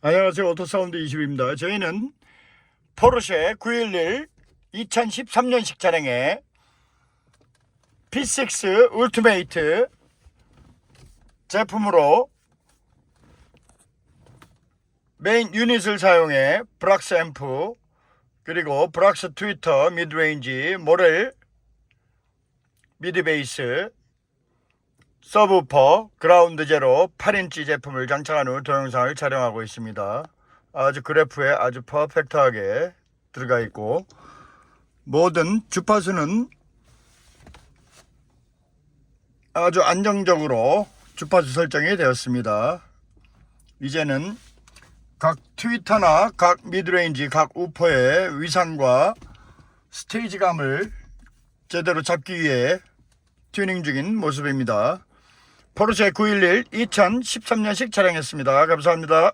안녕하세요. 오토사운드 20입니다. 저희는 포르쉐 911 2013년식 차량의 P6 울티메이트 제품으로 메인 유닛을 사용해 브락스 앰프 그리고 브락스 트위터 미드레인지 모렐 미드베이스 서브퍼 그라운드 제로 8인치 제품을 장착한 후 동영상을 촬영하고 있습니다. 아주 그래프에 아주 퍼펙트하게 들어가 있고 모든 주파수는 아주 안정적으로 주파수 설정이 되었습니다. 이제는 각 트위터나 각 미드레인지 각 우퍼의 위상과 스테이지감을 제대로 잡기 위해 튜닝 중인 모습입니다. 포르쉐 911 2013년식 차량했습니다. 감사합니다.